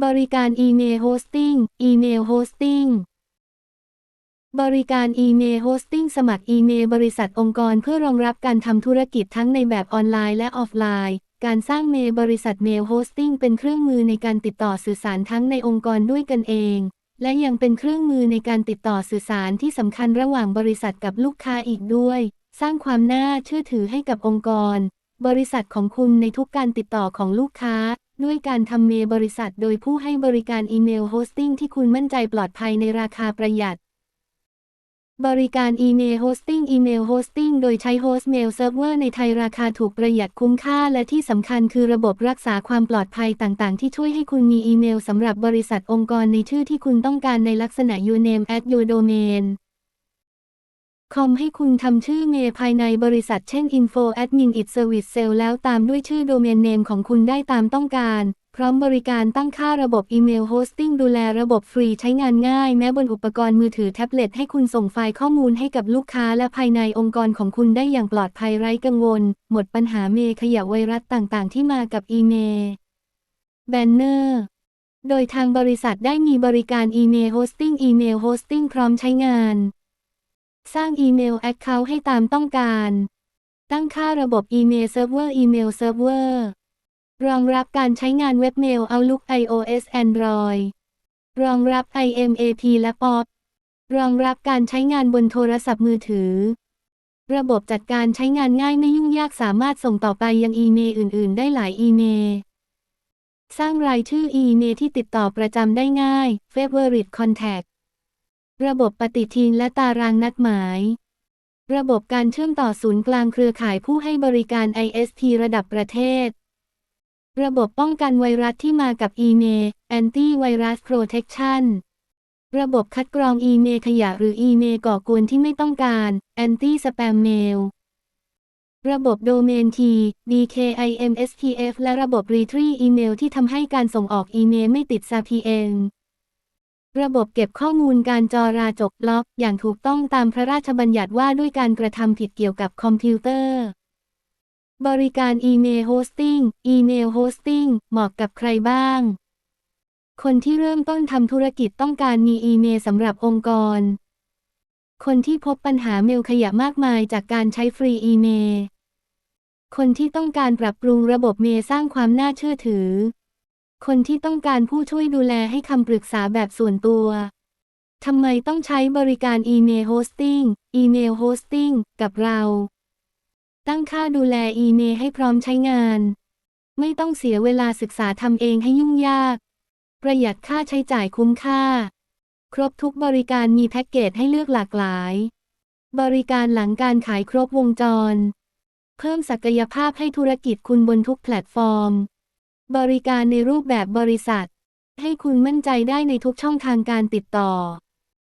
บริการอีเมลโฮสติ้ง อีเมลโฮสติ้ง บริการอีเมลโฮสติ้งสมัครอีเมลบริษัทองค์กรเพื่อรองรับการทำธุรกิจทั้งในแบบออนไลน์และออฟไลน์ การสร้างเมลบริษัทเมลโฮสติ้งเป็นเครื่องมือในการติดต่อสื่อสารทั้งในองค์กรด้วยกันเอง และยังเป็นเครื่องมือในการติดต่อสื่อสารที่สำคัญระหว่างบริษัทกับลูกค้าอีกด้วย สร้างความน่าเชื่อถือให้กับองค์กร บริษัทของคุณในทุกการติดต่อของลูกค้า ด้วยการทำเมลบริษัทโดยผู้ให้บริการอีเมลโฮสติ้งที่คุณมั่นใจปลอดภัยในราคาประหยัด บริการอีเมลโฮสติ้งอีเมลโฮสติ้งโดยใช้โฮสต์เมลเซิร์ฟเวอร์ในไทยราคาถูกประหยัดคุ้มค่า และที่สำคัญคือระบบรักษาความปลอดภัยต่างๆ ที่ช่วยให้คุณมีอีเมลสำหรับบริษัทองค์กรในชื่อที่คุณต้องการในลักษณะ uname at your domain คอมให้คุณทำชื่อเมลภายในบริษัทเช่น info admin it service cell แล้วตามด้วยชื่อโดเมนเนมของคุณได้ตามต้องการ พร้อมบริการตั้งค่าระบบอีเมลโฮสติ้งดูแลระบบฟรีใช้งานง่าย แม้บนอุปกรณ์มือถือแท็บเล็ตให้คุณส่งไฟล์ข้อมูลให้กับลูกค้าและภายในองค์กรของคุณได้อย่างปลอดภัยไร้กังวล หมดปัญหาเมลขยะไวรัสต่างๆ ที่มากับอีเมลแบนเนอร์โดยทางบริษัทได้มีบริการอีเมลโฮสติ้งอีเมลโฮสติ้งพร้อมใช้งาน สร้างอีเมลแอคเคาท์ให้ตามต้องการ ตั้งค่าระบบอีเมลเซิร์ฟเวอร์อีเมลเซิร์ฟเวอร์รองรับการใช้งานเว็บเมล Outlook iOS Android รองรับ IMAP และ POP รองรับการใช้งานบนโทรศัพท์มือถือ ระบบจัดการใช้งานง่ายไม่ยุ่งยากสามารถส่งต่อไปยังอีเมลอื่น ๆ ได้หลายอีเมล สร้างรายชื่ออีเมลที่ติดต่อประจำได้ง่าย Favorite Contact ระบบปฏิทินและตารางนัดหมาย ระบบการเชื่อมต่อศูนย์กลางเครือข่ายผู้ให้บริการ ISP ระดับประเทศ ระบบป้องกันไวรัสที่มากับอีเมล Anti-Virus Protection ระบบคัดกรองอีเมลขยะหรืออีเมลก่อกวนที่ไม่ต้องการ Anti-Spam Mail ระบบโดเมน T DKIMSPF และระบบ Retrieve อีเมลที่ทำให้การส่งออกอีเมลไม่ติด SPN ระบบเก็บข้อมูลการจอราจกล็อก อย่างถูกต้องตามพระราชบัญญัติว่าด้วยการกระทำผิดเกี่ยวกับคอมพิวเตอร์ บริการอีเมลโฮสติ้ง อีเมลโฮสติ้งเหมาะกับใครบ้าง คนที่เริ่มต้นทำธุรกิจต้องการมีอีเมลสำหรับองค์กร คนที่พบปัญหาเมลขยะมากมายจากการใช้ฟรีอีเมล คนที่ต้องการปรับปรุงระบบเมลสร้างความน่าเชื่อถือ คนที่ต้องการผู้ช่วยดูแลให้คำปรึกษาแบบส่วนตัวทำไมต้องใช้บริการอีเมลโฮสติ้งอีเมลโฮสติ้งกับเรา ตั้งค่าดูแลอีเมลให้พร้อมใช้งาน ไม่ต้องเสียเวลาศึกษาทำเองให้ยุ่งยาก ประหยัดค่าใช้จ่ายคุ้มค่า ครบทุกบริการมีแพ็กเกจให้เลือกหลากหลาย บริการหลังการขายครบวงจร เพิ่มศักยภาพให้ธุรกิจคุณบนทุกแพลตฟอร์ม บริการในรูปแบบบริษัท ให้คุณมั่นใจได้ในทุกช่องทางการติดต่อ